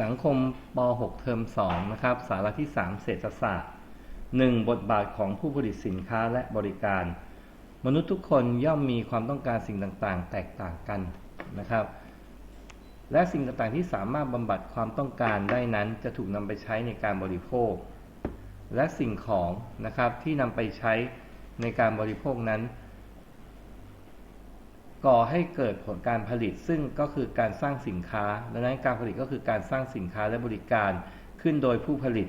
สังคมป .6 เทอม2นะครับ สาระที่ 3 เศรษฐศาสตร์ 1. บทบาทของผู้ผลิตสินค้าและบริการ มนุษย์ทุกคนย่อมมีความต้องการสิ่งต่างๆ แตกต่างกันนะครับ และสิ่งต่างๆที่สามารถบำบัดความต้องการได้นั้นจะถูกนำไปใช้ในการบริโภค และสิ่งของนะครับที่นำไปใช้ในการบริโภคนั้น ก่อให้เกิดผลการผลิตซึ่งก็คือการสร้างสินค้าดังนั้นการผลิตก็คือการสร้างสินค้าและบริการขึ้นโดยผู้ผลิต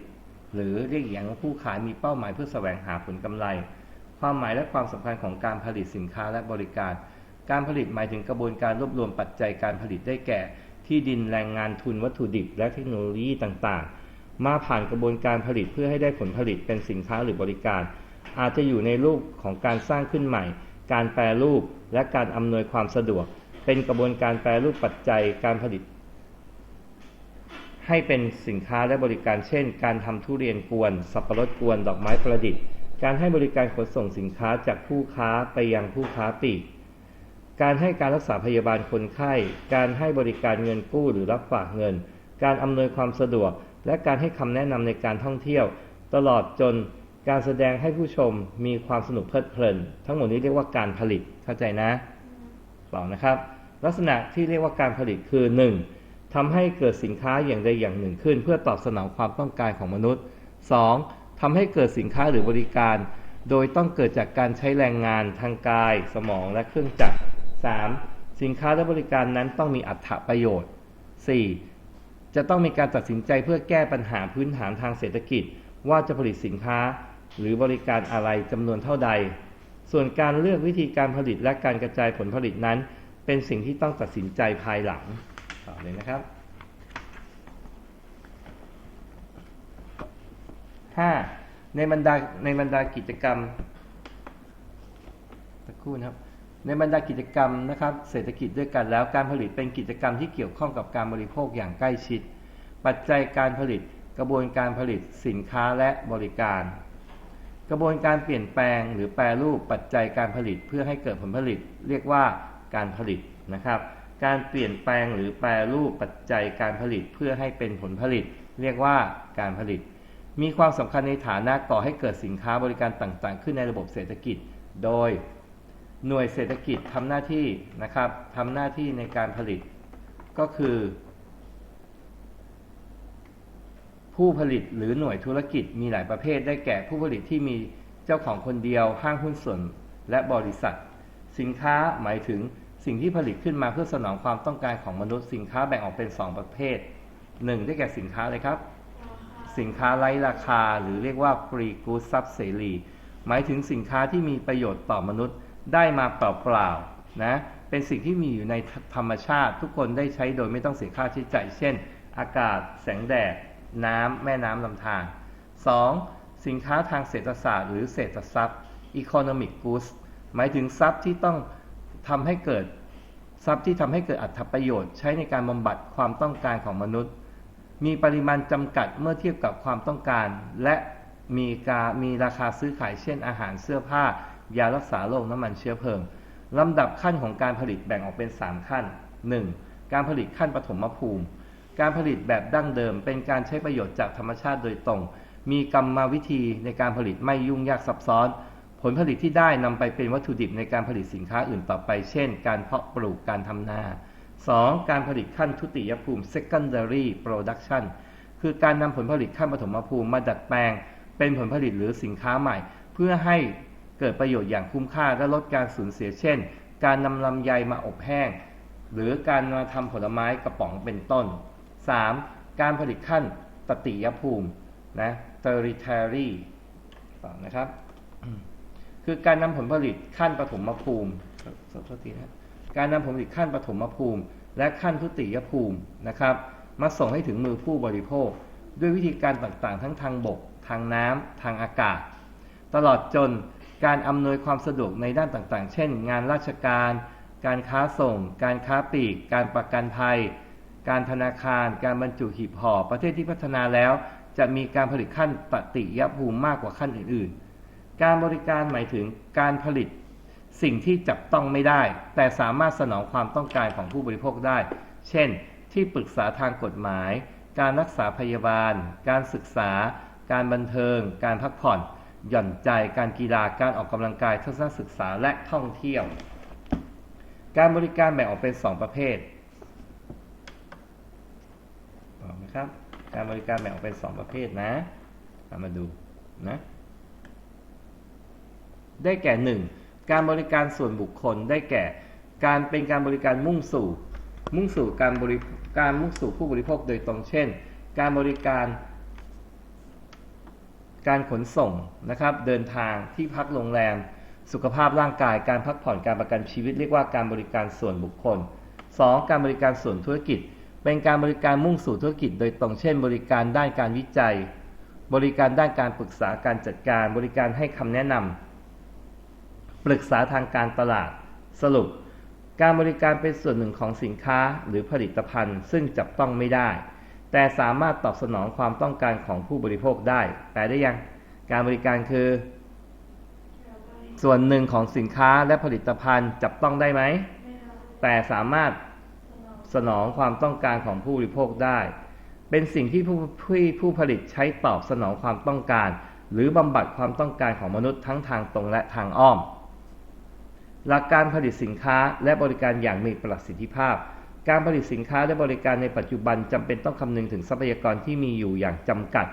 หรือเรียกอย่างว่าผู้ขายมีเป้าหมายเพื่อแสวงหาผลกำไร ความหมายและความสำคัญของการผลิตสินค้าและบริการ การผลิตหมายถึงกระบวนการรวบรวมปัจจัยการผลิตได้แก่ ที่ดินแรงงานทุนวัตถุดิบ และเทคโนโลยีต่างๆ มาผ่านกระบวนการผลิตเพื่อให้ได้ผลผลิตเป็นสินค้าหรือบริการ อาจจะอยู่ในรูปของการสร้างขึ้นใหม่ การแปรรูปและการอำนวยความสะดวก เป็นกระบวนการแปรรูปปัจจัยการผลิต ให้เป็นสินค้าและบริการเช่น การทำทุเรียนกวน สับปะรดกวน ดอกไม้ประดิษฐ์ การให้บริการขนส่งสินค้าจากผู้ค้าไปยังผู้ค้าปลีกการให้การรักษาพยาบาลคนไข้ การให้บริการเงินกู้หรือรับฝากเงิน การอำนวยความสะดวก และการให้คำแนะนำในการท่องเที่ยว ตลอดจน การแสดงให้ผู้ชมมีความสนุกเพลิดเพลิน ทั้งหมดนี้เรียกว่าการผลิตเข้าใจนะต่อนะครับ ลักษณะที่เรียกว่าการผลิตคือ 1. ทำให้เกิดสินค้าอย่างใดอย่างหนึ่งขึ้น เพื่อตอบสนองความต้องการของมนุษย์ 2. ทำให้เกิดสินค้าหรือบริการ โดยต้องเกิดจากการใช้แรงงานทางกาย สมองและเครื่องจักร 3. สินค้าและบริการนั้นต้องมีอัตประโยชน์ 4. จะต้องมีการตัดสินใจเพื่อแก้ปัญหาพื้นฐานทางเศรษฐกิจ ว่าจะผลิตสินค้า หรือบริการอะไรจำนวนเท่าใด ส่วนการเลือกวิธีการผลิตและการกระจายผลผลิตนั้น เป็นสิ่งที่ต้องตัดสินใจภายหลังต่อเลยนะครับ 5. ในบรรดาในบรรดากิจกรรมสักครู่นะครับในบรรดากิจกรรมนะครับเศรษฐกิจด้วยกันแล้วการผลิตเป็นกิจกรรมที่เกี่ยวข้องกับการบริโภคอย่างใกล้ชิด ปัจจัยการผลิตกระบวนการผลิตสินค้าและบริการ กระบวนการเปลี่ยนแปลงหรือแปรรูปปัจจัยการผลิตเพื่อให้เกิดผลผลิต เรียกว่าการผลิตนะครับ การเปลี่ยนแปลงหรือแปรรูปปัจจัยการผลิตเพื่อให้เป็นผลผลิต เรียกว่าการผลิต มีความสำคัญในฐานะก่อให้เกิดสินค้าบริการต่างๆ ขึ้นในระบบเศรษฐกิจ โดยหน่วยเศรษฐกิจทำหน้าที่นะครับทำหน้าที่ในการผลิต ก็คือ ผู้ผลิตหรือหน่วยธุรกิจมีหลายประเภท ได้แก่ผู้ผลิตที่มีเจ้าของคนเดียว ห้างหุ้นส่วน และบริษัท สินค้าหมายถึงสิ่งที่ผลิตขึ้นมาเพื่อสนองความต้องการของมนุษย์ สินค้าแบ่งออกเป็น 2 ประเภท 1 ได้แก่สินค้าเลยครับ สินค้าไร้ราคาหรือเรียกว่า free goods ซับเสรีหมายถึงสินค้าที่มีประโยชน์ต่อมนุษย์ได้มาเปล่าๆนะเป็นสิ่งที่มีอยู่ในธรรมชาติ ทุกคนได้ใช้โดยไม่ต้องเสียค่าใช้จ่ายเช่น อากาศ แสงแดด น้ำแม่น้ำลำธาร 2. สินค้าทางเศรษฐศาสตร์หรือเศรษฐทรัพย์ economic goods หมายถึงทรัพย์ที่ต้องทำให้เกิดทรัพย์ที่ทำให้เกิดอัตประโยชน์ ใช้ในการบำบัดความต้องการของมนุษย์ มีปริมาณจำกัดเมื่อเทียบกับความต้องการ และมีการมีราคาซื้อขายเช่นอาหารเสื้อผ้า ยารักษาโรคน้ำมันเชื้อเพลิงลำดับขั้นของการผลิตแบ่งออกเป็น 3 ขั้น 1. การผลิตขั้นปฐมภูมิ การผลิตแบบดั้งเดิม เป็นการใช้ประโยชน์จากธรรมชาติโดยตรง มีกรรมวิธีในการผลิตไม่ยุ่งยากซับซ้อน ผลผลิตที่ได้นำไปเป็นวัตถุดิบในการผลิตสินค้าอื่นต่อไป เช่น การเพาะปลูกการทำนา 2. การผลิตขั้นทุติยภูมิ secondary production คือการนำผลผลิตขั้นปฐมภูมิมาดัดแปลง เป็นผลผลิตหรือสินค้าใหม่ เพื่อให้เกิดประโยชน์อย่างคุ้มค่าและลดการสูญเสียเช่น การนำลำไยมาอบแห้ง หรือการมาทำผลไม้กระป๋องเป็นต้น 3. การผลิตขั้นตติยภูมินะ tertiary ต่อนะครับ คือการนำผลผลิตขั้นปฐมภูมิขอโททีนะการนำผลผลิตขั้นปฐมภูมิ และขั้นทุติยภูมินะครับ มาส่งให้ถึงมือผู้บริโภค ด้วยวิธีการต่างๆ ทั้งทางบก ทางน้ำทางอากาศ ตลอดจนการอำนวยความสะดวกในด้านต่างๆ เช่น งานราชการ การค้าส่ง การค้าปลีก การประกันภัย การธนาคาร การบรรจุหีบห่อประเทศที่พัฒนาแล้ว จะมีการผลิตขั้นตติยภูมิมากกว่าขั้นอื่นๆ การบริการหมายถึงการผลิตสิ่งที่จับต้องไม่ได้ แต่สามารถสนองความต้องการของผู้บริโภคได้ เช่น ที่ปรึกษาทางกฎหมาย การรักษาพยาบาล การศึกษา การบันเทิง การพักผ่อน หย่อนใจ การกีฬา การออกกำลังกายทัศนศึกษาและท่องเที่ยว การบริการแบ่งออกเป็น 2 ประเภท ต่อนะครับ การบริการแบ่งออกเป็น 2 ประเภทนะเอามาดูนะ ได้แก่ 1. การบริการส่วนบุคคล ได้แก่ การเป็นการบริการมุ่งสู่ มุ่งสู่การบริการมุ่งสู่ผู้บริโภคโดยตรงเช่น การบริการ การขนส่งนะครับ เดินทางที่พักโรงแรม สุขภาพร่างกาย การพักผ่อนการประกันชีวิตเรียกว่าการบริการส่วนบุคคล 2. การบริการส่วนธุรกิจ เป็นการบริการมุ่งสู่ธุรกิจโดยตรงเช่น บริการด้านการวิจัย บริการด้านการปรึกษาการจัดการ บริการให้คำแนะนำปรึกษาทางการตลาด สรุป การบริการเป็นส่วนหนึ่งของสินค้าหรือผลิตภัณฑ์ ซึ่งจับต้องไม่ได้ แต่สามารถตอบสนองความต้องการของผู้บริโภคได้แปลได้ยัง การบริการคือ ส่วนหนึ่งของสินค้าและผลิตภัณฑ์จับต้องได้ไหมแต่สามารถ สนองความต้องการของผู้บริโภคได้ เป็นสิ่งที่ผู้ผู้ผู้ผลิตใช้ตอบสนองความต้องการ หรือบำบัดความต้องการของมนุษย์ทั้งทางตรงและทางอ้อม หลักการผลิตสินค้าและบริการอย่างมีประสิทธิภาพ การผลิตสินค้าและบริการในปัจจุบันจำเป็นต้องคำนึงถึงทรัพยากรที่มีอยู่อย่างจำกัด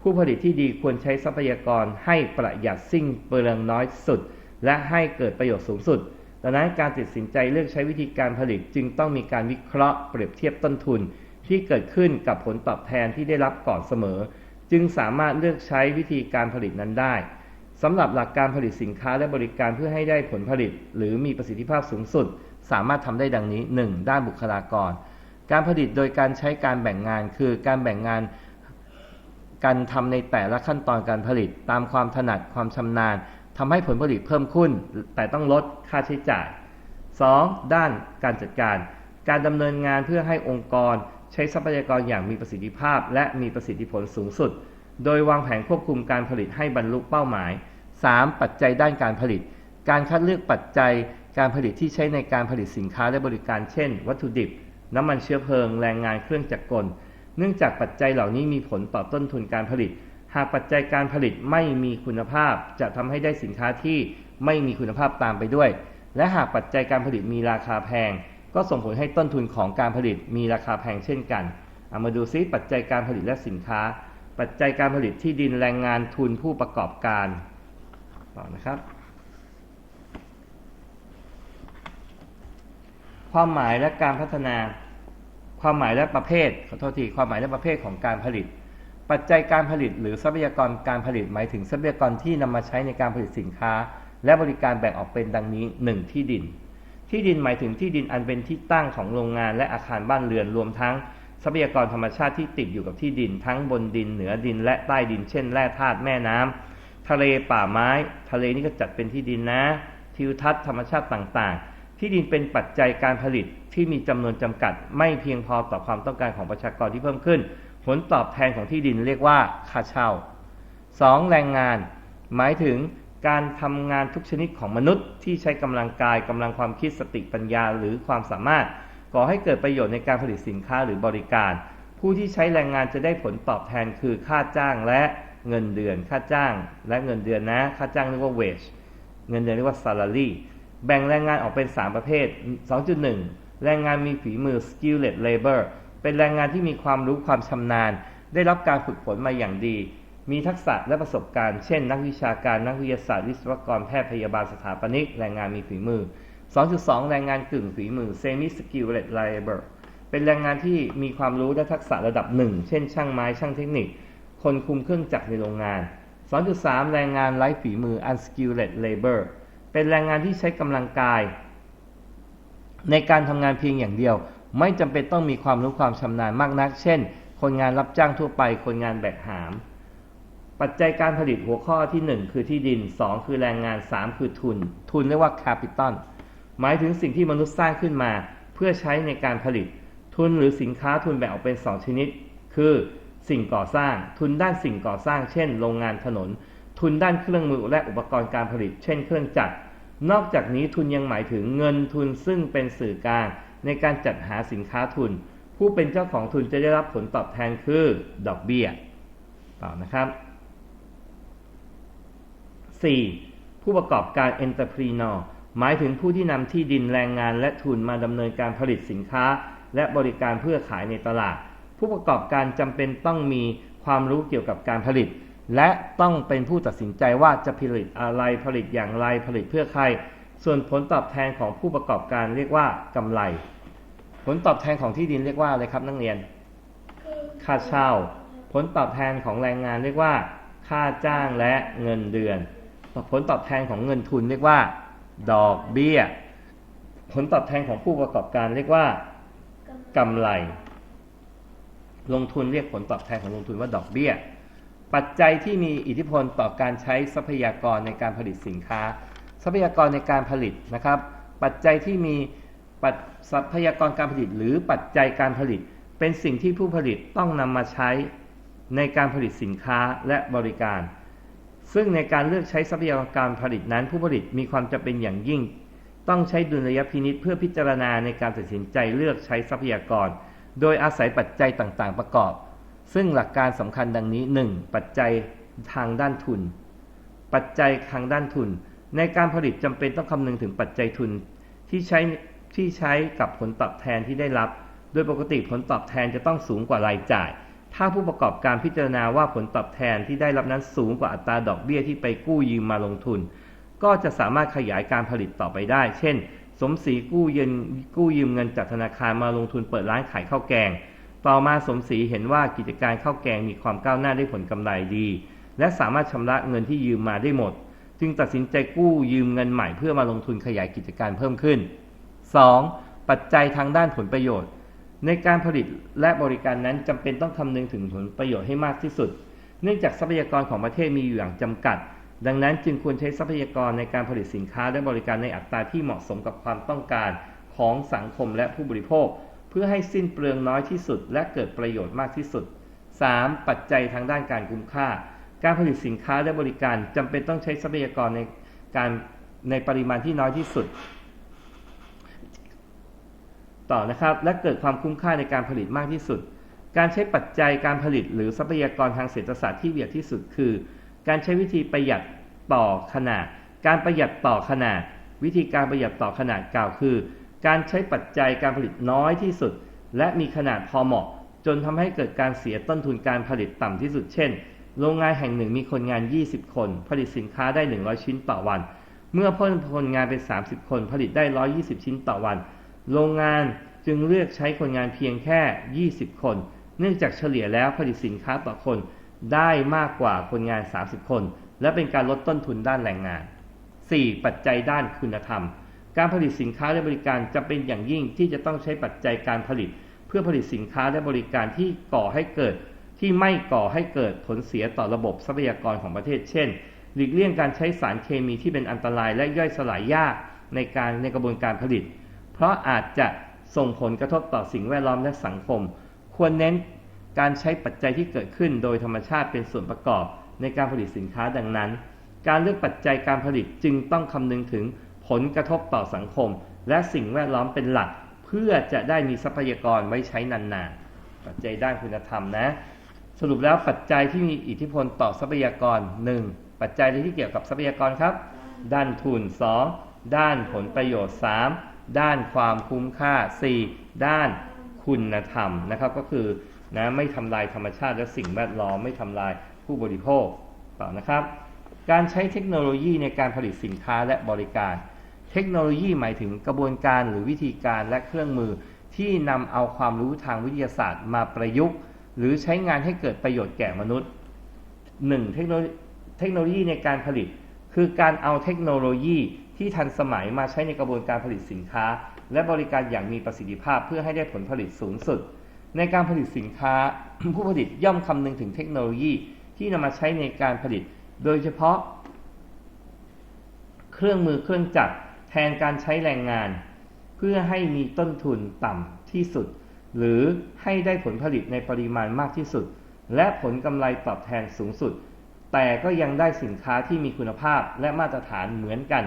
ผู้ผลิตที่ดีควรใช้ทรัพยากรให้ประหยัดสิ้นเปลืองน้อยสุด และให้เกิดประโยชน์สูงสุด ดังนั้นการตัดสินใจเลือกใช้วิธีการผลิตจึงต้องมีการวิเคราะห์เปรียบเทียบต้นทุน ที่เกิดขึ้นกับผลตอบแทนที่ได้รับก่อนเสมอ จึงสามารถเลือกใช้วิธีการผลิตนั้นได้สำหรับหลักการผลิตสินค้าและบริการเพื่อให้ได้ผลผลิต หรือมีประสิทธิภาพสูงสุด สามารถทำได้ดังนี้ 1. ด้านบุคลากร การผลิตโดยการใช้การแบ่งงาน คือการแบ่งงานการทำในแต่ละขั้นตอนการผลิต ตามความถนัดความชำนาญ ทำให้ผลผลิตเพิ่มขึ้น แต่ต้องลดค่าใช้จ่าย 2. ด้านการจัดการ การดำเนินงานเพื่อให้องค์กรใช้ทรัพยากรอย่างมีประสิทธิภาพ และมีประสิทธิผลสูงสุด โดยวางแผนควบคุมการผลิตให้บรรลุเป้าหมาย 3. ปัจจัยด้านการผลิต การคัดเลือกปัจจัยการผลิตที่ใช้ในการผลิตสินค้าและบริการ เช่น วัตถุดิบ น้ำมันเชื้อเพลิง แรงงานเครื่องจักรกล เนื่องจากปัจจัยเหล่านี้มีผลต่อต้นทุนการผลิต หากปัจจัยการผลิตไม่มีคุณภาพ จะทำให้ได้สินค้าที่ไม่มีคุณภาพตามไปด้วย และหากปัจจัยการผลิตมีราคาแพง ก็ส่งผลให้ต้นทุนของการผลิตมีราคาแพงเช่นกันเอามาดูซิปัจจัยการผลิตและสินค้า ปัจจัยการผลิตที่ดินแรงงานทุนผู้ประกอบการต่อนะครับ ความหมายและการพัฒนา ความหมายและประเภทขอโทษทีความหมายและประเภทของการผลิต ปัจจัยการผลิตหรือทรัพยากรการผลิตหมายถึงทรัพยากรที่นำมาใช้ในการผลิตสินค้า และบริการแบ่งออกเป็นดังนี้ 1. ที่ดิน ที่ดินหมายถึงที่ดินอันเป็นที่ตั้งของโรงงานและอาคารบ้านเรือนรวมทั้งทรัพยากรธรรมชาติที่ติดอยู่กับที่ดิน ทั้งบนดินเหนือดินและใต้ดิน เช่นแร่ธาตุแม่น้ำทะเลป่าไม้ ทะเลนี่ก็จัดเป็นที่ดินนะ ทิวทัศน์ธรรมชาติต่างๆ ที่ดินเป็นปัจจัยการผลิตที่มีจำนวนจำกัด ไม่เพียงพอต่อความต้องการของประชากรที่เพิ่มขึ้น ผลตอบแทนของที่ดินเรียกว่าค่าเช่า 2. แรงงาน หมายถึงการทำงานทุกชนิดของมนุษย์ที่ใช้กำลังกายกำลังความคิดสติปัญญาหรือความสามารถก่อให้เกิดประโยชน์ในการผลิตสินค้าหรือบริการ ผู้ที่ใช้แรงงานจะได้ผลตอบแทนคือค่าจ้างและเงินเดือน ค่าจ้างและเงินเดือนนะ ค่าจ้างเรียกว่า wage เงินเดือนเรียกว่า salary แบ่งแรงงานออกเป็น 3 ประเภท 2.1 แรงงานมีฝีมือ skilled labor เป็นแรงงานที่มีความรู้ความชำนาญ ได้รับการฝึกฝนมาอย่างดี มีทักษะและประสบการณ์ เช่น นักวิชาการ นักวิทยาศาสตร์ วิศวกร แพทย์ พยาบาล สถาปนิก แรงงานมีฝีมือ 2.2 แรงงานกึ่งฝีมือ semi skilled labor เป็นแรงงานที่มีความรู้และทักษะระดับหนึ่ง เช่น ช่างไม้ ช่างเทคนิค คนคุมเครื่องจักรในโรงงาน 2.3 แรงงานไร้ฝีมือ unskilled labor เป็นแรงงานที่ใช้กำลังกาย ในการทำงานเพียงอย่างเดียว ไม่จำเป็นต้องมีความรู้ความชำนาญมากนัก เช่น คนงานรับจ้างทั่วไปคนงานแบกหาม ปัจจัยการผลิตหัวข้อที่ 1 คือที่ดิน 2 คือแรงงาน 3 คือทุน ทุนเรียกว่า capital หมายถึงสิ่งที่มนุษย์สร้างขึ้นมา เพื่อใช้ในการผลิต ทุนหรือสินค้าทุนแบ่งออกเป็น 2 ชนิด คือสิ่งก่อสร้าง ทุนด้านสิ่งก่อสร้าง เช่น โรงงานถนน ทุนด้านเครื่องมือและอุปกรณ์การผลิต เช่น เครื่องจักรนอกจากนี้ทุนยังหมายถึงเงินทุนซึ่งเป็นสื่อกลาง ในการจัดหาสินค้าทุน ผู้เป็นเจ้าของทุนจะได้รับผลตอบแทนคือดอกเบี้ยต่อนะครับ 4. ผู้ประกอบการ entrepreneur หมายถึงผู้ที่นำที่ดินแรงงานและทุนมาดำเนินการผลิตสินค้า และบริการเพื่อขายในตลาด ผู้ประกอบการจำเป็นต้องมีความรู้เกี่ยวกับการผลิต และต้องเป็นผู้ตัดสินใจว่าจะผลิตอะไรผลิตอย่างไรผลิตเพื่อใคร ส่วนผลตอบแทนของผู้ประกอบการเรียกว่ากำไร ผลตอบแทนของที่ดินเรียกว่าอะไรครับนักเรียน ค่าเช่า ผลตอบแทนของแรงงานเรียกว่า ค่าจ้างและเงินเดือน ผลตอบแทนของเงินทุนเรียกว่า ดอกเบี้ย ผลตอบแทนของผู้ประกอบการเรียกว่ากำไร ลงทุนเรียกผลตอบแทนของลงทุนว่าดอกเบี้ย ปัจจัยที่มีอิทธิพลต่อการใช้ทรัพยากรในการผลิตสินค้า ทรัพยากรในการผลิตนะครับ ปัจจัยที่มีปัจทรัพยากรการผลิต หรือปัจจัยการผลิต เป็นสิ่งที่ผู้ผลิตต้องนำมาใช้ในการผลิตสินค้าและบริการ ซึ่งในการเลือกใช้ทรัพยากรการผลิตนั้น ผู้ผลิตมีความจำเป็นอย่างยิ่ง ต้องใช้ดุลยพินิษเพื่อพิจารณาในการตัดสินใจเลือกใช้ทรัพยากร โดยอาศัยปัจจัยต่างๆ ประกอบ ซึ่งหลักการสำคัญดังนี้ 1. ปัจจัยทางด้านทุน ปัจจัยทางด้านทุน ในการผลิตจำเป็นต้องคำนึงถึงปัจจัยทุนที่ใช้ที่ใช้กับผลตอบแทนที่ได้รับ โดยปกติผลตอบแทนจะต้องสูงกว่ารายจ่าย ถ้าผู้ประกอบการพิจารณาว่าผลตอบแทนที่ได้รับนั้นสูงกว่าอัตราดอกเบี้ยที่ไปกู้ยืมมาลงทุน ก็จะสามารถขยายการผลิตต่อไปได้ เช่น สมศรีกู้ยืมกู้ยืมเงินจากธนาคารมาลงทุนเปิดร้านขายข้าวแกง ต่อมาสมศรีเห็นว่ากิจการข้าวแกงมีความก้าวหน้าได้ผลกำไรดี และสามารถชำระเงินที่ยืมมาได้หมด จึงตัดสินใจกู้ยืมเงินใหม่เพื่อมาลงทุนขยายกิจการเพิ่มขึ้น 2. ปัจจัยทางด้านผลประโยชน์ ในการผลิตและบริการนั้นจำเป็นต้องคำนึงถึงผลประโยชน์ให้มากที่สุด เนื่องจากทรัพยากรของประเทศมีอยู่อย่างจำกัด ดังนั้นจึงควรใช้ทรัพยากรในการผลิตสินค้าและบริการในอัตราที่เหมาะสมกับความต้องการของสังคมและผู้บริโภค เพื่อให้สิ้นเปลืองน้อยที่สุด และเกิดประโยชน์มากที่สุด 3. ปัจจัยทางด้านการคุ้มค่า การผลิตสินค้าและบริการจำเป็นต้องใช้ทรัพยากรในการในปริมาณที่น้อยที่สุด ต่อนะครับและเกิดความคุ้มค่าในการผลิตมากที่สุด การใช้ปัจจัยการผลิตหรือทรัพยากรทางเศรษฐศาสตร์ที่เวียดที่สุดคือ การใช้วิธีประหยัดต่อขนาด การประหยัดต่อขนาด วิธีการประหยัดต่อขนาดกล่าวคือ การใช้ปัจจัยการผลิตน้อยที่สุด และมีขนาดพอเหมาะ จนทำให้เกิดการเสียต้นทุนการผลิตต่ำที่สุด เช่น โรงงานแห่งหนึ่งมีคนงาน 20 คน ผลิตสินค้าได้ 100 ชิ้นต่อวัน เมื่อเพิ่มคนงานเป็น 30 คน ผลิตได้ 120 ชิ้นต่อวัน โรงงานจึงเลือกใช้คนงานเพียงแค่ 20 คน เนื่องจากเฉลี่ยแล้วผลิตสินค้าต่อคนได้มากกว่าคนงาน 30 คน และเป็นการลดต้นทุนด้านแรงงาน 4. ปัจจัยด้านคุณธรรม การผลิตสินค้าและบริการจะเป็นอย่างยิ่งที่จะต้องใช้ปัจจัยการผลิต เพื่อผลิตสินค้าและบริการที่ก่อให้เกิด ที่ไม่ก่อให้เกิดผลเสียต่อระบบทรัพยากรของประเทศ เช่น หลีกเลี่ยงการใช้สารเคมีที่เป็นอันตรายและย่อยสลายยากในการในกระบวนการผลิต เพราะอาจจะส่งผลกระทบต่อสิ่งแวดล้อมและสังคม ควรเน้นการใช้ปัจจัยที่เกิดขึ้นโดยธรรมชาติเป็นส่วนประกอบในการผลิตสินค้าดังนั้น การเลือกปัจจัยการผลิตจึงต้องคำนึงถึงผลกระทบต่อสังคม และสิ่งแวดล้อมเป็นหลัก เพื่อจะได้มีทรัพยากรไว้ใช้นานๆปัจจัยด้านคุณธรรมนะ สรุปแล้วปัจจัยที่มีอิทธิพลต่อทรัพยากร 1. ปัจจัยที่เกี่ยวกับทรัพยากรครับ ด้านทุน 2. ด้านผลประโยชน์ 3. ด้านความคุ้มค่า 4. ด้านคุณธรรมนะครับ ก็คือนะไม่ทำลายธรรมชาติและสิ่งแวดล้อมไม่ทำลายผู้บริโภคต่อนะครับ การใช้เทคโนโลยีในการผลิตสินค้าและบริการ เทคโนโลยีหมายถึงกระบวนการหรือวิธีการและเครื่องมือที่นำเอาความรู้ทางวิทยาศาสตร์มาประยุกต์ หรือใช้งานให้เกิดประโยชน์แก่มนุษย์ 1. เทคโนเทคโนโลยีในการผลิต คือการเอาเทคโนโลยีที่ทันสมัยมาใช้ในกระบวนการผลิตสินค้า และบริการอย่างมีประสิทธิภาพเพื่อให้ได้ผลผลิตสูงสุด ในการผลิตสินค้า ผู้ผลิตย่อมคำนึงถึงเทคโนโลยีที่นำมาใช้ในการผลิต โดยเฉพาะ เครื่องมือเครื่องจักรแทนการใช้แรงงาน เพื่อให้มีต้นทุนต่ำที่สุด หรือให้ได้ผลผลิตในปริมาณมากที่สุด และผลกำไรตอบแทนสูงสุด แต่ก็ยังได้สินค้าที่มีคุณภาพและมาตรฐานเหมือนกัน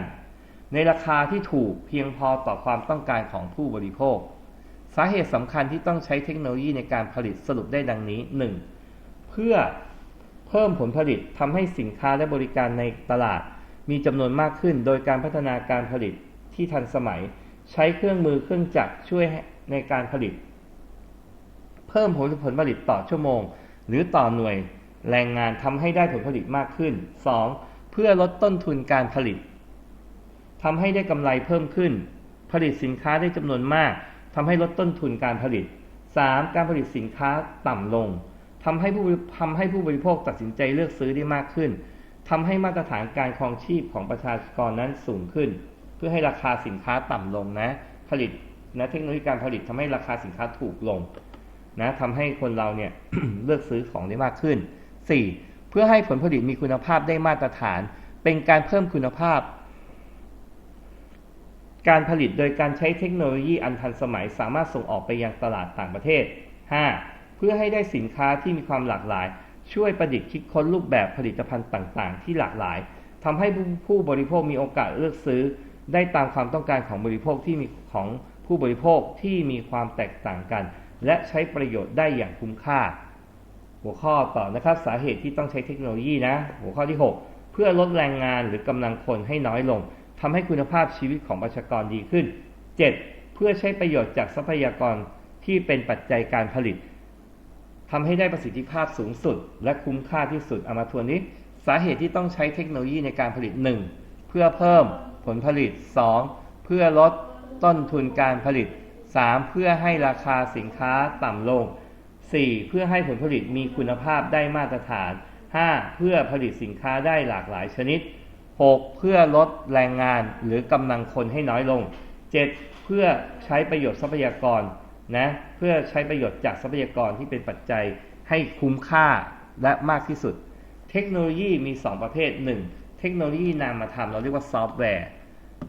ในราคาที่ถูกเพียงพอต่อความต้องการของผู้บริโภค สาเหตุสำคัญที่ต้องใช้เทคโนโลยีในการผลิตสรุปได้ดังนี้ 1. เพื่อเพิ่มผลผลิตทำให้สินค้าและบริการในตลาด มีจำนวนมากขึ้น โดยการพัฒนาการผลิตที่ทันสมัย ใช้เครื่องมือเครื่องจักรช่วยในการผลิต พิ่มผลผลผลิตต่อชั่วโมง หรือต่อหน่วยแรงงานทำให้ได้ผลผลิตมากขึ้น 2. เพื่อลดต้นทุนการผลิตทำให้ได้กำไรเพิ่มขึ้น ผลิตสินค้าได้จำนวนมากทำให้ลดต้นทุนการผลิต 3. การผลิตสินค้าต่ำลงทำให้ผู้ทำให้ผู้บริโภคตัดสินใจเลือกซื้อได้มากขึ้นทำให้มาตรฐานการครองชีพของประชากรนั้นสูงขึ้น เพื่อให้ราคาสินค้าต่ำลงนะ ผลิตนะเทคโนโลยีการผลิตทำให้ราคาสินค้าถูกลง นะทำให้คนเราเนี่ยเลือกซื้อของได้มากขึ้น 4. เพื่อให้ผลผลิตมีคุณภาพได้มาตรฐาน เป็นการเพิ่มคุณภาพ การผลิตโดยการใช้เทคโนโลยีอันทันสมัยสามารถส่งออกไปยังตลาดต่างประเทศ 5. เพื่อให้ได้สินค้าที่มีความหลากหลาย ช่วยประดิษฐ์คิดค้นรูปแบบผลิตภัณฑ์ต่าง ๆ ที่หลากหลายทำให้ผู้บริโภคมีโอกาสเลือกซื้อ ได้ตามความต้องการของบริโภคที่มีของผู้บริโภคที่มีความแตกต่างกัน และใช้ประโยชน์ได้อย่างคุ้มค่า หัวข้อต่อนะครับสาเหตุที่ต้องใช้เทคโนโลยีนะ หัวข้อที่ 6 เพื่อลดแรงงานหรือกำลังคนให้น้อยลงทำให้คุณภาพชีวิตของประชากรดีขึ้น 7. เพื่อใช้ประโยชน์จากทรัพยากรที่เป็นปัจจัยการผลิตทำให้ได้ประสิทธิภาพสูงสุด และคุ้มค่าที่สุดเอามาทวนนี้ สาเหตุที่ต้องใช้เทคโนโลยีในการผลิต 1. เพื่อเพิ่มผลผลิต 2. เพื่อลดต้นทุนการผลิต 3. เพื่อให้ราคาสินค้าต่ำลง 4. เพื่อให้ผลผลิตมีคุณภาพได้มาตรฐาน 5. เพื่อผลิตสินค้าได้หลากหลายชนิด 6. เพื่อลดแรงงานหรือกำลังคนให้น้อยลง 7. เพื่อใช้ประโยชน์ทรัพยากรนะเพื่อใช้ประโยชน์จากทรัพยากรที่เป็นปัจจัยให้คุ้มค่าและมากที่สุด เทคโนโลยีมี 2 ประเภท 1. เทคโนโลยีนามธรรมเราเรียกว่าซอฟต์แวร์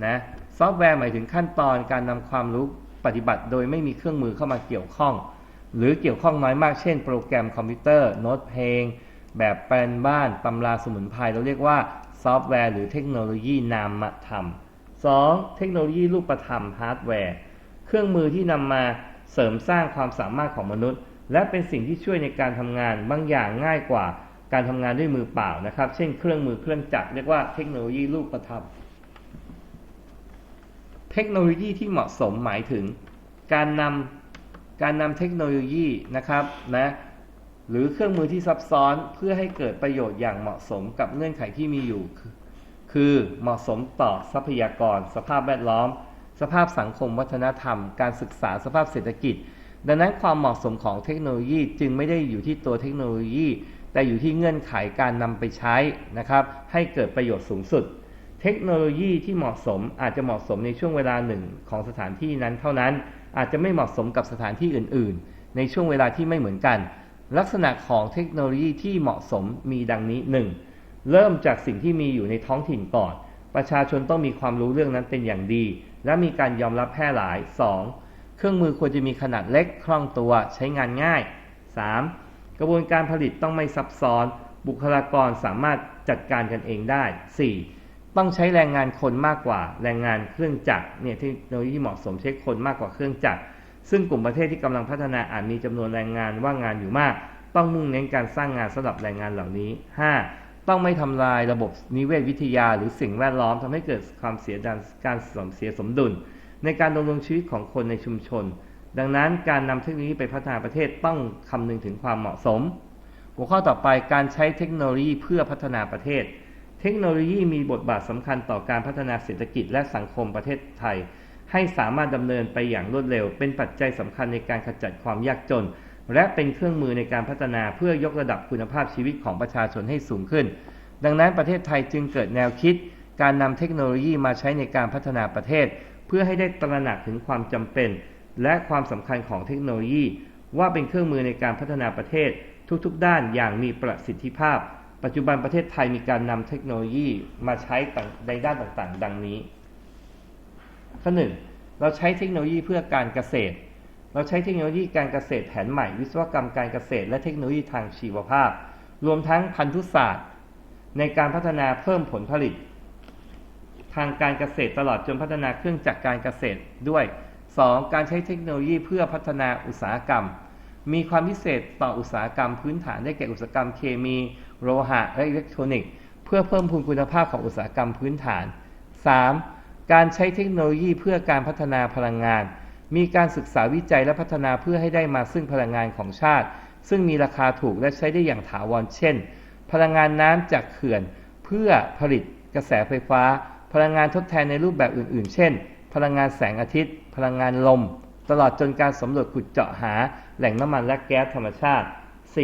นะซอฟต์แวร์หมายถึงขั้นตอนการนำความรู้ ปฏิบัติโดยไม่มีเครื่องมือเข้ามาเกี่ยวข้อง หรือเกี่ยวข้องน้อยมากเช่นโปรแกรมคอมพิวเตอร์โน้ตเพลง แบบแปลนบ้านตำราสมุนไพรเราเรียกว่าซอฟต์แวร์หรือเทคโนโลยีนามธรรม 2. เทคโนโลยีรูปธรรมฮาร์ดแวร์เครื่องมือที่นำมาเสริมสร้างความสามารถของมนุษย์ และเป็นสิ่งที่ช่วยในการทำงานบางอย่างง่ายกว่าการทำงานด้วยมือเปล่านะครับ เช่นเครื่องมือเครื่องจักรเรียกว่าเทคโนโลยีรูปธรรม เทคโนโลยีที่เหมาะสมหมายถึงการนำการนำเทคโนโลยีนะครับนะหรือเครื่องมือที่ซับซ้อนเพื่อให้เกิดประโยชน์อย่างเหมาะสมกับเงื่อนไขที่มีอยู่ คือเหมาะสมต่อทรัพยากร สภาพแวดล้อม สภาพสังคมวัฒนธรรม การศึกษาสภาพเศรษฐกิจ ดังนั้นความเหมาะสมของเทคโนโลยีจึงไม่ได้อยู่ที่ตัวเทคโนโลยี แต่อยู่ที่เงื่อนไขการนำไปใช้นะครับให้เกิดประโยชน์สูงสุด ทคโนโลยีที่เหมาะสมอาจจะเหมาะสมในช่วงเวลาหนึ่งของสถานที่นั้นเท่านั้นอาจจะไม่เหมาะสมกับสถานที่อื่น ๆ ในช่วงเวลาที่ไม่เหมือนกัน ลักษณะของเทคโนโลยีที่เหมาะสมมีดังนี้ 1. เริ่มจากสิ่งที่มีอยู่ในท้องถิ่นก่อน ประชาชนต้องมีความรู้เรื่องนั้นเป็นอย่างดี และมีการยอมรับแพร่หลาย 2. เครื่องมือควรจะมีขนาดเล็กคล่องตัวใช้งานง่าย 3. กระบวนการผลิตต้องไม่ซับซ้อน บุคลากรสามารถจัดการกันเองได้ 4. ต้องใช้แรงงานคนมากกว่าแรงงานเครื่องจักรเนี่ยเทคโนโลยีที่เหมาะสมใช้คนมากกว่าเครื่องจักรซึ่งกลุ่มประเทศที่กำลังพัฒนาอาจมีจำนวนแรงงานว่างงานอยู่มาก ต้องมุ่งเน้นการสร้างงานสำหรับแรงงานเหล่านี้ 5. ต้องไม่ทำลายระบบนิเวศวิทยาหรือสิ่งแวดล้อมทำให้เกิดความเสียดันการเสียสมดุล ในการดำรงชีวิตของคนในชุมชน ดังนั้นการนำเทคโนโลยีไปพัฒนาประเทศต้องคำนึงถึงความเหมาะสม หัวข้อต่อไปการใช้เทคโนโลยีเพื่อพัฒนาประเทศ ทคโนโลยีมีบทบาทสำคัญต่อการพัฒนาเศรษฐกิจและสังคมประเทศไทย ให้สามารถดำเนินไปอย่างรวดเร็ว เป็นปัจจัยสำคัญในการขจัดความยากจน และเป็นเครื่องมือในการพัฒนาเพื่อยกระดับคุณภาพชีวิตของประชาชนให้สูงขึ้น ดังนั้นประเทศไทยจึงเกิดแนวคิด การนำเทคโนโลยีมาใช้ในการพัฒนาประเทศ เพื่อให้ได้ตระหนักถึงความจำเป็น และความสำคัญของเทคโนโลยี ว่าเป็นเครื่องมือในการพัฒนาประเทศ ทุกๆ ด้านอย่างมีประสิทธิภาพ ปัจจุบันประเทศไทยมีการนำเทคโนโลยีมาใช้ในด้านต่างๆ ดังนี้ข้อหนึ่งเราใช้เทคโนโลยีเพื่อการเกษตร เราใช้เทคโนโลยีการเกษตรแผนใหม่ วิศวกรรมการเกษตร และเทคโนโลยีทางชีวภาพ รวมทั้งพันธุศาสตร์ ในการพัฒนาเพิ่มผลผลิต ทางการเกษตรตลอดจนพัฒนาเครื่องจักรการเกษตรด้วย 2. การใช้เทคโนโลยีเพื่อพัฒนาอุตสาหกรรม มีความพิเศษต่ออุตสาหกรรมพื้นฐานได้แก่อุตสาหกรรมเคมีโลหะและอิเล็กทรอนิกส์ เพื่อเพิ่มพูนคุณภาพของอุตสาหกรรมพื้นฐาน 3. การใช้เทคโนโลยีเพื่อการพัฒนาพลังงาน มีการศึกษาวิจัยและพัฒนาเพื่อให้ได้มาซึ่งพลังงานของชาติ ซึ่งมีราคาถูกและใช้ได้อย่างถาวรเช่น พลังงานน้ำจากเขื่อน เพื่อผลิตกระแสไฟฟ้า พลังงานทดแทนในรูปแบบอื่น ๆ เช่น พลังงานแสงอาทิตย์ พลังงานลม ตลอดจนการสำรวจขุดเจาะหา แหล่งน้ำมันและแก๊สธรรมชาติ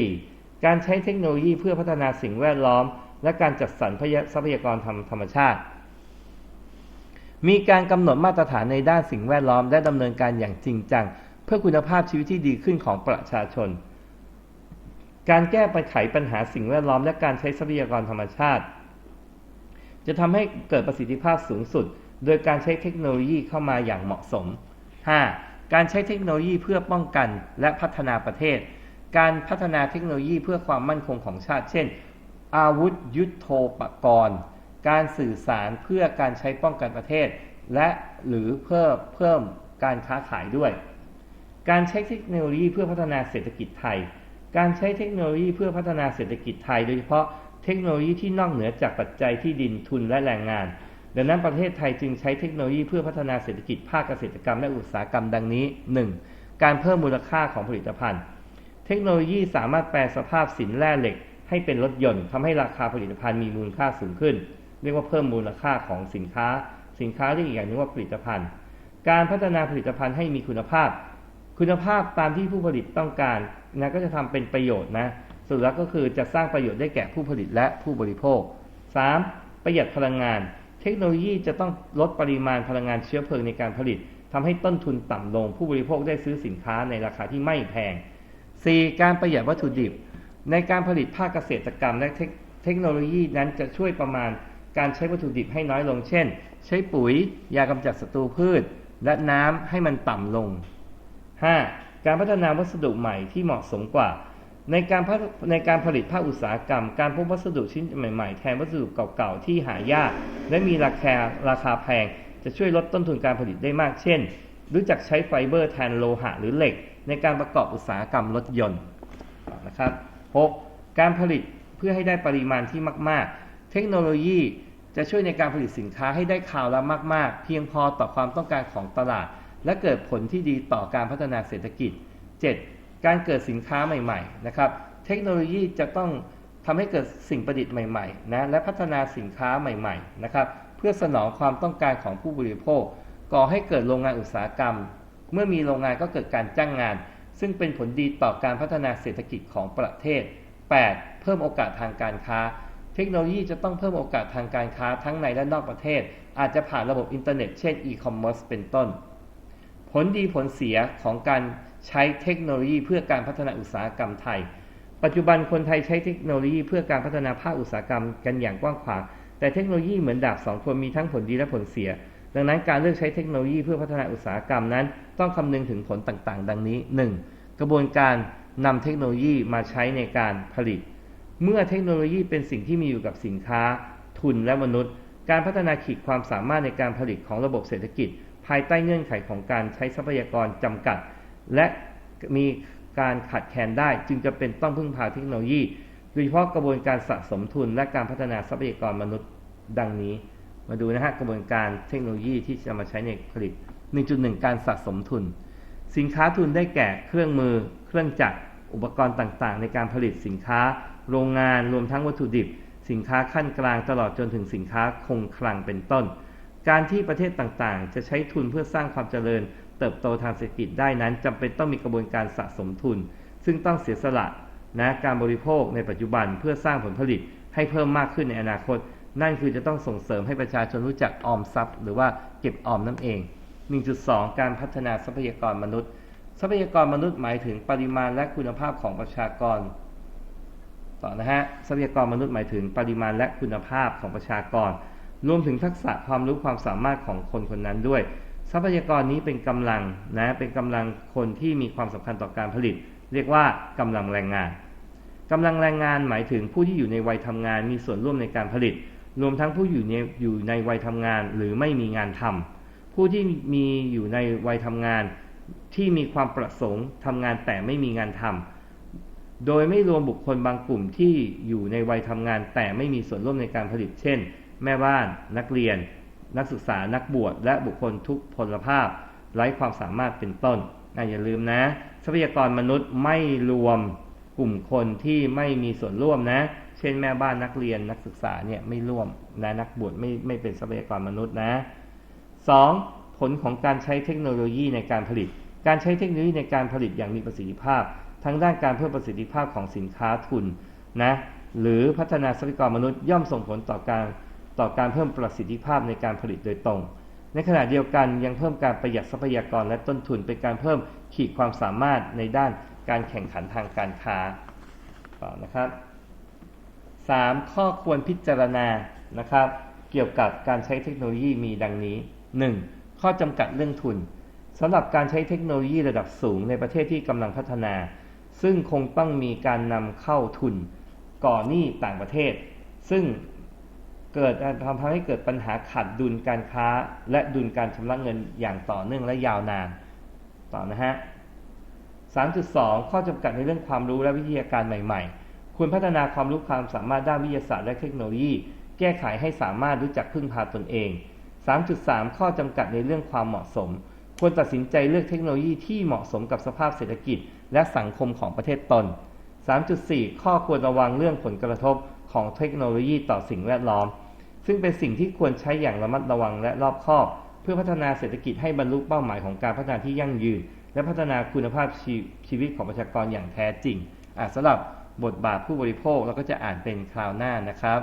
4. การใช้เทคโนโลยีเพื่อพัฒนาสิ่งแวดล้อม และการจัดสรรทรัพยากรธรรมธรรมชาติ มีการกำหนดมาตรฐานในด้านสิ่งแวดล้อม และดำเนินการอย่างจริงจัง เพื่อคุณภาพชีวิตที่ดีขึ้นของประชาชน การแก้ปัญไขปัญหาสิ่งแวดล้อม และการใช้ทรัพยากรธรรมชาติ จะทำให้เกิดประสิทธิภาพสูงสุด โดยการใช้เทคโนโลยีเข้ามาอย่างเหมาะสม 5. การใช้เทคโนโลยีเพื่อป้องกันและพัฒนาประเทศ การพัฒนาเทคโนโลยีเพื่อความมั่นคงของชาติ เช่น อาวุธยุทโธปกรณ์ การสื่อสารเพื่อการใช้ป้องกันประเทศ และหรือเพิ่มเพิ่มการค้าขายด้วย การใช้เทคโนโลยีเพื่อพัฒนาเศรษฐกิจไทย การใช้เทคโนโลยีเพื่อพัฒนาเศรษฐกิจไทย โดยเฉพาะเทคโนโลยีที่นอกเหนือจากปัจจัยที่ดินทุนและแรงงาน ดังนั้นประเทศไทยจึงใช้เทคโนโลยีเพื่อพัฒนาเศรษฐกิจภาคเกษตรกรรมและอุตสาหกรรมดังนี้ 1. การเพิ่มมูลค่าของผลิตภัณฑ์ เทคโนโลยีสามารถแปลสภาพสินแร่เหล็ก ให้เป็นรถยนต์ทำให้ราคาผลิตภัณฑ์มีมูลค่าสูงขึ้น เรียกว่าเพิ่มมูลค่าของสินค้า สินค้าเรียกอีกอย่างหนึงว่าผลิตภัณฑ์ การพัฒนาผลิตภัณฑ์ให้มีคุณภาพ คุณภาพตามที่ผู้ผลิตต้องการนะก็จะทำเป็นประโยชน์นะสุดแล้วก็คือจะสร้างประโยชน์ได้แก่ผู้ผลิตและผู้บริโภค 3. ประหยัดพลังงาน เทคโนโลยีจะต้องลดปริมาณพลังงานเชื้อเพลิงในการผลิตทำให้ต้นทุนต่ำลง ผู้บริโภคได้ซื้อสินค้าในราคาที่ไม่แพง 4. การประหยัดวัตถุดิบ ในการผลิตภาคเกษตรกรรมและเทคเทคโนโลยีนั้นจะช่วยประมาณการใช้วัตถุดิบให้น้อยลง เช่น ใช้ปุ๋ย ยากำจัดศัตรูพืช และน้ำให้มันต่ำลง 5. การพัฒนาวัสดุใหม่ที่เหมาะสมกว่า ในการในการผลิตภาคอุตสาหกรรม การพบวัสดุชิ้นใหม่ๆ แทนวัสดุเก่าๆ ที่หายาก และมีราคาราคาแพง จะช่วยลดต้นทุนการผลิตได้มาก เช่น รู้จักใช้ไฟเบอร์แทนโลหะหรือเหล็ก ในการประกอบอุตสาหกรรมรถยนต์นะครับ 6. การผลิตเพื่อให้ได้ปริมาณที่มาก ๆ เทคโนโลยีจะช่วยในการผลิตสินค้าให้ได้ข่าวละมาก ๆ เพียงพอต่อความต้องการของตลาด และเกิดผลที่ดีต่อการพัฒนาเศรษฐกิจ 7. การเกิดสินค้าใหม่ๆนะครับ เทคโนโลยีจะต้องทำให้เกิดสิ่งประดิษฐ์ใหม่ๆนะและพัฒนาสินค้าใหม่ๆนะครับ เพื่อสนองความต้องการของผู้บริโภค ก่อให้เกิดโรงงานอุตสาหกรรม เมื่อมีโรงงานก็เกิดการจ้างงาน ซึ่งเป็นผลดีต่อการพัฒนาเศรษฐกิจของประเทศ 8. เพิ่มโอกาสทางการค้า เทคโนโลยีจะต้องเพิ่มโอกาสทางการค้าทั้งในและนอกประเทศ อาจจะผ่านระบบอินเทอร์เน็ตเช่นอีคอมเมิร์ซเป็นต้น ผลดีผลเสียของการ ใช้เทคโนโลยีเพื่อการพัฒนาอุตสาหกรรมไทย ปัจจุบันคนไทยใช้เทคโนโลยีเพื่อการพัฒนาภาคอุตสาหกรรมกันอย่างกว้างขวางแต่เทคโนโลยีเหมือนดาบสองคมมีทั้งผลดีและผลเสีย ดังนั้นการเลือกใช้เทคโนโลยีเพื่อพัฒนาอุตสาหกรรมนั้น ต้องคำนึงถึงผลต่างๆ ดังนี้ 1. กระบวนการนำเทคโนโลยีมาใช้ในการผลิต เมื่อเทคโนโลยีเป็นสิ่งที่มีอยู่กับสินค้า ทุนและมนุษย์ การพัฒนาขีดความสามารถในการผลิตของระบบเศรษฐกิจ ภายใต้เงื่อนไขของการใช้ทรัพยากรจำกัด และมีการขาดแคลนได้จึงจะเป็นต้องพึ่งพาเทคโนโลยี โดยเฉพาะกระบวนการสะสมทุนและการพัฒนาทรัพยากรมนุษย์ดังนี้ มาดูนะฮะกระบวนการเทคโนโลยีที่จะมาใช้ในผลิต 1.1 การสะสมทุน สินค้าทุนได้แก่เครื่องมือ เครื่องจักรอุปกรณ์ต่างๆ ในการผลิตสินค้า โรงงานรวมทั้งวัตถุดิบ สินค้าขั้นกลางตลอดจนถึงสินค้าคงคลังเป็นต้น การที่ประเทศต่างๆ จะใช้ทุนเพื่อสร้างความเจริญ เติบโตทางเศรษฐกิจได้นั้นจำเป็นต้องมีกระบวนการสะสมทุน ซึ่งต้องเสียสละนะการบริโภคในปัจจุบันเพื่อสร้างผลผลิตให้เพิ่มมากขึ้นในอนาคต นั่นคือจะต้องส่งเสริมให้ประชาชนรู้จักออมทรัพย์ หรือว่าเก็บออมนั่นเอง 1.2 การพัฒนาทรัพยากรมนุษย์ ทรัพยากรมนุษย์หมายถึงปริมาณและคุณภาพของประชากรต่อนะฮะทรัพยากรมนุษย์หมายถึงปริมาณและคุณภาพของประชากร รวมถึงทักษะความรู้ความสามารถของคนคนนั้นด้วย ทรัพยากรนี้เป็นกำลังนะเป็นกำลังคนที่มีความสำคัญต่อการผลิต เรียกว่ากำลังแรงงานกำลังแรงงานหมายถึงผู้ที่อยู่ในวัยทำงานมีส่วนร่วมในการผลิต รวมทั้งผู้อยู่ในอยู่ในวัยทำงาน หรือไม่มีงานทำผู้ที่มีอยู่ในวัยทำงาน ที่มีความประสงค์ทำงานแต่ไม่มีงานทำโดยไม่รวมบุคคลบางกลุ่มที่อยู่ในวัยทำงาน แต่ไม่มีส่วนร่วมในการผลิต เช่น แม่บ้านนักเรียน นักศึกษานักบวชและบุคคลทุกพลภาพไร้ความสามารถเป็นต้นอะอย่าลืมนะ ทรัพยากรมนุษย์ไม่รวมกลุ่มคนที่ไม่มีส่วนร่วมนะ เช่นแม่บ้านนักเรียนนักศึกษาเนี่ยไม่ร่วมนะนักบวชไม่ไม่เป็นทรัพยากรมนุษย์นะ 2. ผลของการใช้เทคโนโลยีในการผลิต การใช้เทคโนโลยีในการผลิตอย่างมีประสิทธิภาพ ทั้งด้านการเพิ่มประสิทธิภาพของสินค้าทุนนะหรือพัฒนาทรัพยากรมนุษย์ย่อมส่งผลต่อการ ต่อการเพิ่มประสิทธิภาพในการผลิตโดยตรง ในขณะเดียวกันยังเพิ่มการประหยัดทรัพยากรและต้นทุนเป็นการเพิ่มขีดความสามารถในด้านการแข่งขันทางการค้าต่อนะครับ 3. ข้อควรพิจารณานะครับ เกี่ยวกับการใช้เทคโนโลยีมีดังนี้ 1. ข้อจำกัดเรื่องทุนสำหรับการใช้เทคโนโลยีระดับสูงในประเทศที่กำลังพัฒนา ซึ่งคงต้องมีการนำเข้าทุนก่อหนี้ต่างประเทศ ซึ่ง เกิดทำให้เกิดปัญหาขาดดุลการค้า และดุลการชำระเงินอย่างต่อเนื่องและยาวนาน ต่อนะฮะ 3.2 ข้อจำกัดในเรื่องความรู้และวิทยาการใหม่ ๆ ควรพัฒนาความรู้ความสามารถด้านวิทยาศาสตร์และเทคโนโลยี แก้ไขให้สามารถรู้จักพึ่งพาตนเอง 3.3 ข้อจำกัดในเรื่องความเหมาะสม ควรตัดสินใจเลือกเทคโนโลยีที่เหมาะสมกับสภาพเศรษฐกิจ และสังคมของประเทศตน 3.4 ข้อควรระวังเรื่องผลกระทบของเทคโนโลยีต่อสิ่งแวดล้อม ซึ่งเป็นสิ่งที่ควรใช้อย่างระมัดระวังและรอบคอบ เพื่อพัฒนาเศรษฐกิจให้บรรลุเป้าหมายของการพัฒนาที่ยั่งยืน และพัฒนาคุณภาพชีชีวิตของประชากรอย่างแท้จริงอะสำหรับบทบาทผู้บริโภคเราก็จะอ่านเป็นคราวหน้านะครับ